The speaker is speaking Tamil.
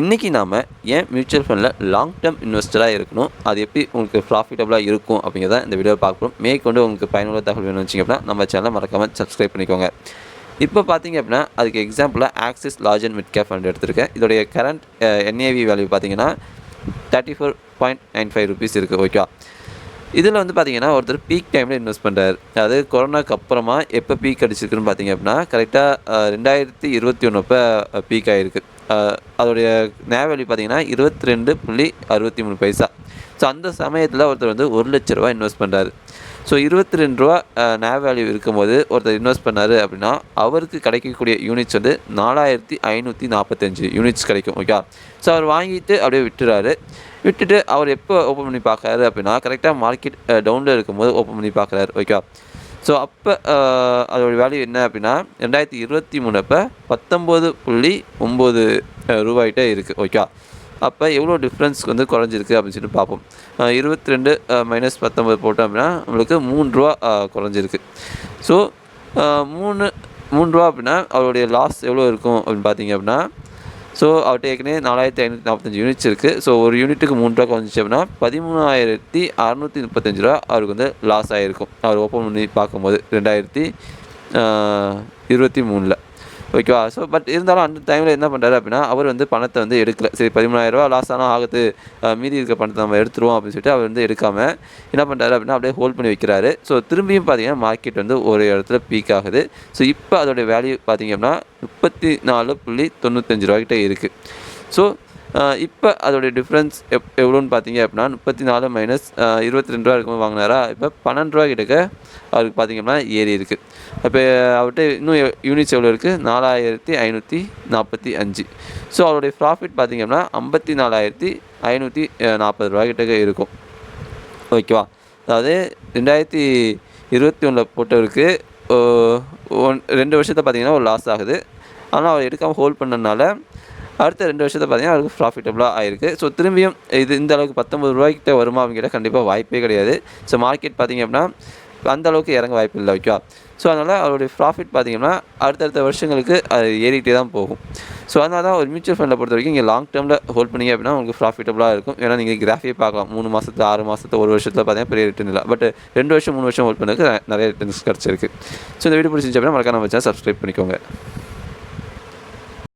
இன்றைக்கி நாம் ஏன் மியூச்சுவல் ஃபண்டில் லாங் டேர்ம் இன்வெஸ்டராக இருக்கணும்? அது எப்படி உங்களுக்கு ப்ராஃபிட்டபுளாக இருக்கும் அப்படிங்கிறத இந்த வீடியோ பார்க்குறோம் மேற்கொண்டு உங்களுக்கு பயனுள்ள தகவல் வேணும் வச்சிங்க அப்படின்னா நம்ம சேனலை மறக்காமல் சப்ஸ்கிரைப் பண்ணிக்கோங்க. இப்போ பார்த்தீங்க அப்படின்னா அதுக்கு எக்ஸாம்பிளாக Axis large and mid cap fund எடுத்திருக்கேன். இதோடைய கரண்ட் என்ஏவி வேல்யூ பார்த்தீங்கன்னா thirty four point nine five rupees இருக்குது ஓகேவா இதில் வந்து பார்த்தீங்கன்னா ஒருத்தர் பீக் டைமில் இன்வெஸ்ட் பண்ணுறாரு அதாவது கொரோனாக்கு அப்புறமா எப்போ பீக் அடிச்சிருக்குன்னு பார்த்தீங்க அப்படின்னா கரெக்டாக ரெண்டாயிரத்தி இருபத்தி ஒன்று அப்போ பீக் ஆகிருக்கு அதோடைய நேவ வேல்யூ பார்த்தீங்கன்னா இருபத்தி ரெண்டு புள்ளி அறுபத்தி மூணு பைசா. ஸோ அந்த சமயத்தில் ஒருத்தர் வந்து ஒரு லட்ச ரூபா இன்வெஸ்ட் பண்ணுறாரு ஸோ இருபத்தி ரெண்டு ரூபா uh, நேவ் வேல்யூ இருக்கும்போது ஒருத்தர் இன்வெஸ்ட் பண்ணார் அப்படின்னா அவருக்கு கிடைக்கக்கூடிய யூனிட்ஸ் வந்து நாலாயிரத்தி ஐநூற்றி நாற்பத்தஞ்சு யூனிட்ஸ் கிடைக்கும் ஓகே ஸோ அவர் வாங்கிட்டு அப்படியே விட்டுறாரு. விட்டுட்டு அவர் எப்போ ஓப்பன் பண்ணி பார்க்குறாரு அப்படின்னா கரெக்டாக மார்க்கெட் டவுனில் இருக்கும்போது ஓப்பன் பண்ணி பார்க்குறாரு ஓகே ஸோ அப்போ uh, அதோட வேல்யூ என்ன அப்படின்னா ரெண்டாயிரத்தி இருபத்தி மூணு அப்போ பத்தொம்போது புள்ளி ஒம்பது uh, ரூபாய்கிட்ட இருக்குது ஓகே அப்போ எவ்வளோ டிஃப்ரென்ஸ் வந்து குறைஞ்சிருக்கு அப்படின்னு சொல்லிட்டு பார்ப்போம். இருபத்தி ரெண்டு மைனஸ் பத்தொம்பது போட்டோம் அப்படின்னா நம்மளுக்கு மூணு ரூபா குறைஞ்சிருக்கு. ஸோ மூணு மூணு ரூபா அப்படின்னா அவருடைய லாஸ் எவ்வளோ இருக்கும் அப்படின்னு பார்த்தீங்க அப்படின்னா ஸோ அவர்கிட்ட ஏற்கனவே நாலாயிரத்தி ஐநூற்றி நாற்பத்தஞ்சு யூனிட்ஸ் இருக்குது ஸோ ஒரு யூனிட்டுக்கு மூணு ரூபா குறைஞ்சிச்சு அப்படின்னா பதிமூணாயிரத்தி அறநூற்றி முப்பத்தஞ்சு ரூபா அவருக்கு வந்து லாஸ் ஆகிருக்கும் அவர் ஓப்பன் பண்ணி பார்க்கும்போது ரெண்டாயிரத்தி இருபத்தி மூணில். ஓகேவா ஸோ பட் இருந்தாலும் அந்த டைமில் என்ன பண்ணுறாரு அப்படின்னா அவர் வந்து பணத்தை வந்து எடுக்கல. சரி பதிமூணாயிரரூவா லாஸ் ஆனால் ஆகுது. மீதி இருக்க பணத்தை நம்ம எடுத்துருவோம் அப்படின்னு சொல்லிட்டு அவர் வந்து எடுக்காமல் என்ன பண்ணுறாரு அப்படின்னா அப்படியே ஹோல்ட் பண்ணி வைக்கிறாரு. ஸோ திரும்பியும் பார்த்தீங்கன்னா மார்க்கெட் வந்து ஒரு இடத்துல பீக் ஆகுது. ஸோ இப்போ அதோடைய வேல்யூ பார்த்தீங்க அப்படின்னா முப்பத்தி நாலு புள்ளி தொண்ணூத்தஞ்சு ரூபாய்கிட்ட இருக்குது ஸோ இப்போ அதோடைய டிஃப்ரென்ஸ் எப் எவ்வளோன்னு பார்த்தீங்க அப்படின்னா முப்பத்தி நாலு மைனஸ் இருபத்தி ரெண்டு ரூபா இருக்கும்போது வாங்கினாரா இப்போ பன்னெண்டு ரூபா கிட்டக்க அவருக்கு பார்த்தீங்கன்னா ஏறி இருக்குது இப்போ அவர்கிட்ட இன்னும் யூனிட்ஸ் எவ்வளோ இருக்குது நாலாயிரத்தி ஐநூற்றி நாற்பத்தி அஞ்சு. ஸோ அவருடைய ப்ராஃபிட் பார்த்திங்க அப்படின்னா ஐம்பத்தி நாலாயிரத்தி ஐநூற்றி நாற்பது ரூபா கிட்டக்க இருக்கும். ஓகேவா? அதாவது ரெண்டாயிரத்தி இருபத்தி ஒன்றில் போட்டவருக்கு ஒன் ரெண்டு வருஷத்தை பார்த்தீங்கன்னா ஒரு லாஸ் ஆகுது. ஆனால் அவர் எடுக்காமல் ஹோல்ட் பண்ணனால அடுத்த ரெண்டு வருஷத்தை பார்த்தீங்கன்னா அவருக்கு ப்ராஃபிட்டபுளாக ஆயிருக்கு. ஸோ திரும்பியும் இது இந்த அளவுக்கு பத்தொம்பது ரூபாய்க்கிட்ட வருமா அவங்க கண்டிப்பாக வாய்ப்பே கிடையாது. ஸோ மார்க்கெட் பார்த்திங்க அப்படின்னா அந்த அளவுக்கு இறங்க வாய்ப்பு இல்லை ஓகேவா ஸோ அதனால் அவருடைய ப்ராஃபிட் பார்த்திங்கன்னா அடுத்தடுத்த வருஷங்களுக்கு அது ஏறிக்கிட்டே தான் போகும். ஸோ அதனால தான் ஒரு மியூச்சுவல் ஃபண்டை பொறுத்த வரைக்கும் இங்கே லாங் டேர்மில் ஹோல்ட் பண்ணிங்க அப்படின்னா உங்களுக்கு ப்ராஃபிட்டபுளாக இருக்கும். ஏன்னா நீங்கள் கிராஃபியே பார்க்கலாம். மூணு மாதத்தில் ஆறு மாதத்தில் ஒரு வருஷத்தில் பார்த்தீங்கன்னா பெரிய ரிட்டர்ன் இல்லை. பட் ரெண்டு வருஷம் மூணு வருஷம் ஹோல்ட் பண்ணுறதுக்கு நிறைய ரிட்டர்ன்ஸ் கிடச்சிருக்கு. ஸோ இந்த வீடியோ பிடிச்சிருச்சு அப்படின்னா மறக்காம வச்சா சப்ஸ்கிரைப் பண்ணிக்கோங்க.